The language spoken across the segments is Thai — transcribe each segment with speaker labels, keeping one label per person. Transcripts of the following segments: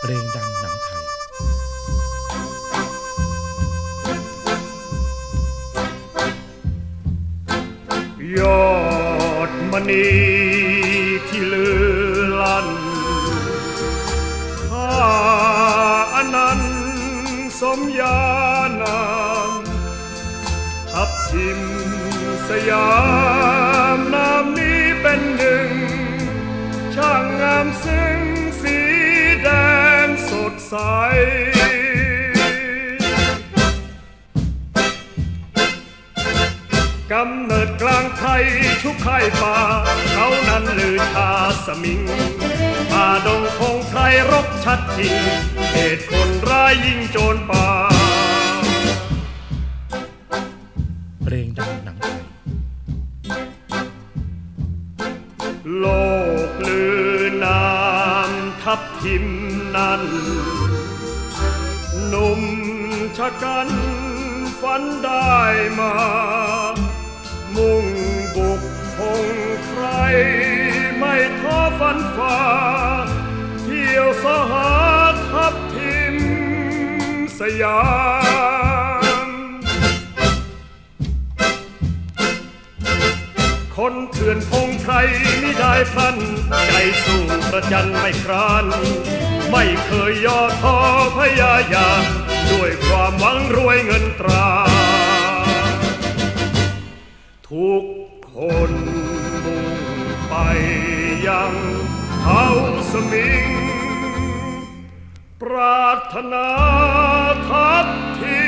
Speaker 1: เพลงดังหนังไทย
Speaker 2: ยอดมณีที่ลือลั่นข้าอนันต์สมญานามทับทิมสยามนามนี้เป็นหนึ่ง ช่างงามซึ่ง ใส กำเนิดกลางไทยชุกไข่ป่า เขานั้นลือชาสมิงป่าดงคงไพรรบชัดจริงเหตุคนร้ายยิงโจรป่า
Speaker 1: เพลงดังหนังไทย
Speaker 2: โลกลือนามทับทิม นั้นหนุ่มชะกันฝันได้มา มุ่งบุกพงใคร ไม่ท้อฝันฝ่าเที่ยวสหาทับทิมสยามคนเถื่อนพงไพรมิได้พัน ใจสู้ประจันไม่คราน ไม่เคยย่อท้อพยายามด้วยความหวังรวยเงินตรา ทุกคนมุ่งไปยังเขาสมิง ปรารถนาทับทิ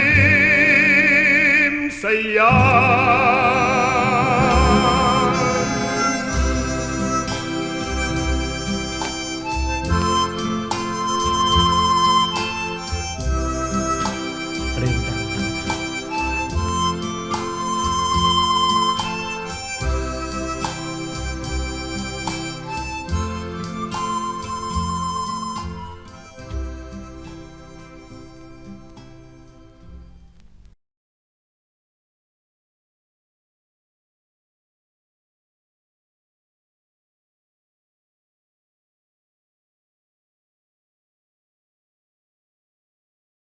Speaker 2: มสยาม